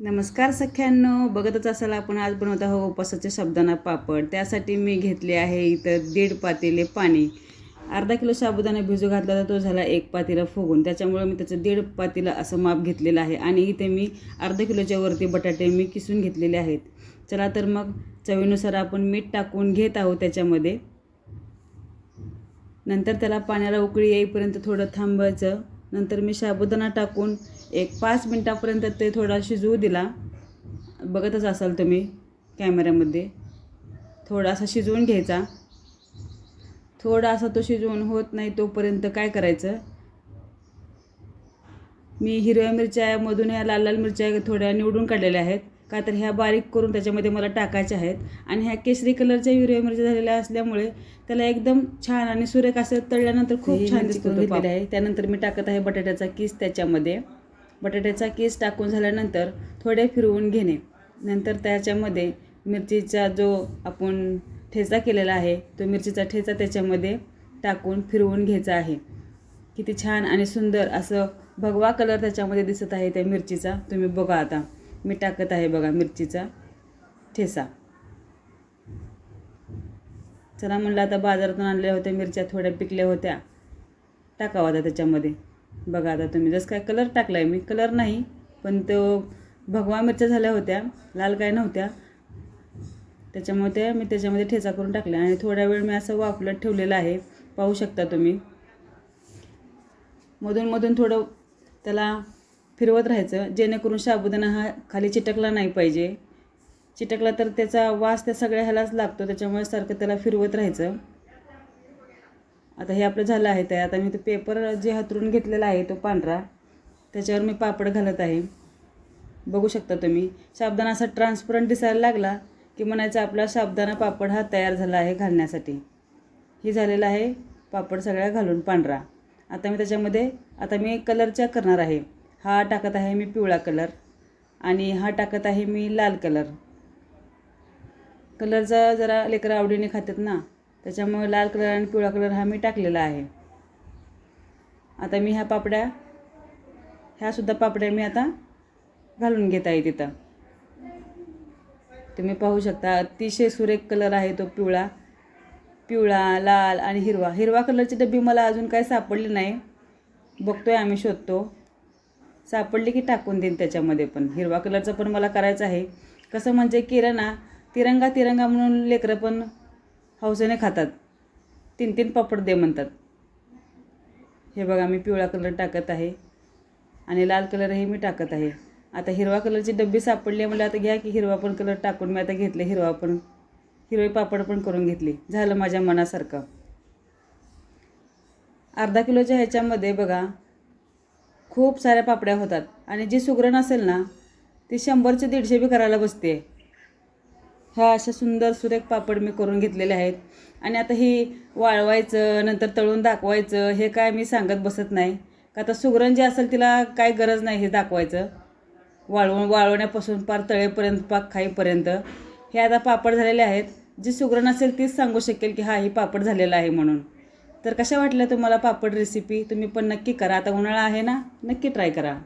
नमस्कार सख्यांनो बघतच असाल आपण आज बनवत आहोत उपासाचे साबुदाणा पापड. त्यासाठी मी घेतले आहे इथं दीड पातेले पाणी. अर्धा किलो साबुदाणा भिजू घातला तर तो झाला एक पातेला फुगून. त्याच्यामुळे मी त्याचं दीड पातेला असं माप घेतलेलं आहे आणि इथे मी अर्धा किलोच्या वरती बटाटे मी किसून घेतलेले आहेत. चला तर मग चवीनुसार आपण मीठ टाकून घेत आहोत त्याच्यामध्ये. नंतर त्याला पाण्याला उकळी येईपर्यंत थोडं थांबायचं. नंतर मी साबुदाणा टाकून एक पाच मिनटापर्यंत ते थोडा शिजवू दिला. बघतच असाल तुम्ही कॅमेऱ्यामध्ये. थोडासा शिजवून घ्यायचा. थोडासा तो शिजवून होत नाही तोपर्यंत काय करायचं? मी हिरव्या मिरच्यामधून ह्या लाल लाल मिरच्या थोड्या निवडून काढलेल्या आहेत. का तर ह्या बारीक करून त्याच्यामध्ये मला टाकायच्या आहेत. आणि ह्या केसरी कलरच्या हिरव्या मिरच्या झालेल्या असल्यामुळे त्याला एकदम छान आणि सुरेख असं तळल्यानंतर खूप छान घेतलेले आहे. त्यानंतर मी टाकत आहे बटाट्याचा किस त्याच्यामध्ये. बटाट्याचा किस टाकून झाल्यानंतर थोडे फिरवून घेणे. नंतर त्याच्यामध्ये मिरचीचा जो आपण ठेचा केलेला आहे तो मिरचीचा ठेचा त्याच्यामध्ये टाकून फिरवून घ्यायचा आहे. किती छान आणि सुंदर असं भगवा कलर त्याच्यामध्ये दिसत आहे त्या मिरचीचा. तुम्ही बघा आता. मी टाकत आहे बघा मिरचीचा ठेसा. चला म्हणलं आता बाजारातून आणल्या होत्या मिरच्या थोड्या पिकल्या होत्या. टाकावा आता त्याच्यामध्ये. बघा आता तुम्ही जसं काय कलर टाकला आहे मी कलर नाही पण तो भगवा मिरच्या झाल्या होत्या लाल काय नव्हत्या. त्याच्यामुळे त्या मी त्याच्यामध्ये ठेचा करून टाकल्या आणि थोडा वेळ मी असं वाफलत ठेवलेलं आहे. पाहू शकता तुम्ही. मधून मधून थोडं त्याला फिरवत राहायचं. जेणेकरून साबुदाणा हा खाली चिटकला नाही पाहिजे. चिटकला तर त्याचा वास त्या सगळ्या ह्यालाच लागतो. त्याच्यामुळे सारखं त्याला फिरवत राहायचं. आता हे आपलं झालं आहे ते आता मी ते पेपर जे हातरून घेतलेला आहे तो पांढरा त्याच्यावर मी पापड घालत आहे. बघू शकता तुम्ही. साबदाणा असा ट्रान्सपरंट दिसायला लागला की म्हणायचं आपला साबदाणा पापड हा तयार झाला आहे घालण्यासाठी. ही झालेला आहे पापड सगळ्या घालून पांढरा. आता मी त्याच्यामध्ये आता मी कलरच्या करणार आहे. हा टाकत आहे मी पिवळा कलर आणि हा टाकत आहे मी लाल कलर. कलरचा जरा लेकरं आवडीने खातात ना त्याच्यामुळे लाल कलर आणि पिवळा कलर हा मी टाकलेला आहे. आता मी ह्या पापड्या ह्यासुद्धा पापड्या मी आता घालून घेत आहे तिथं. तुम्ही पाहू शकता अतिशय सुरेख कलर आहे तो पिवळा. पिवळा लाल आणि हिरवा. हिरवा कलरची डबी मला अजून काय सापडली नाही. बघतोय आम्ही शोधतो. सापडली की टाकून देईन त्याच्यामध्ये पण. हिरवा कलरचं पण मला करायचं आहे. कसं म्हणजे किराणा तिरंगा तिरंगा म्हणून लेकरं पण हौसेने खातात. तीन तीन पापड दे म्हणतात. हे बघा मी पिवळा कलर टाकत आहे आणि लाल कलरही मी टाकत आहे. आता हिरवा कलरची डब्बी सापडली आहे आता घ्या की हिरवा पण कलर टाकून मी आता घेतले हिरवा पण. हिरवे पापड पण करून घेतली. झालं माझ्या मनासारखं. अर्धा किलोच्या ह्याच्यामध्ये बघा खूप साऱ्या पापड्या होतात. आणि जी सुगरण असेल ना ती शंभरचे दीडशे बी करायला बसते. ह्या अशा सुंदर सुरेख पापड मी करून घेतलेले आहेत. आणि आता ही वाळवायचं नंतर तळून दाखवायचं हे काय मी सांगत बसत नाही. का आता सुगरण जे असेल तिला काय गरज नाही हे दाखवायचं. वाळवून वाळवण्यापासून पार तळेपर्यंत पाक खाईपर्यंत. हे आता पापड झालेले आहेत. जी सुगरण असेल तीच सांगू शकेल की हा ही पापड झालेला आहे म्हणून. तर कशा वाटल्या तुम्हाला पापड रेसिपी तुम्ही पण नक्की करा. आता उन्हाळा आहे ना नक्की ट्राय करा.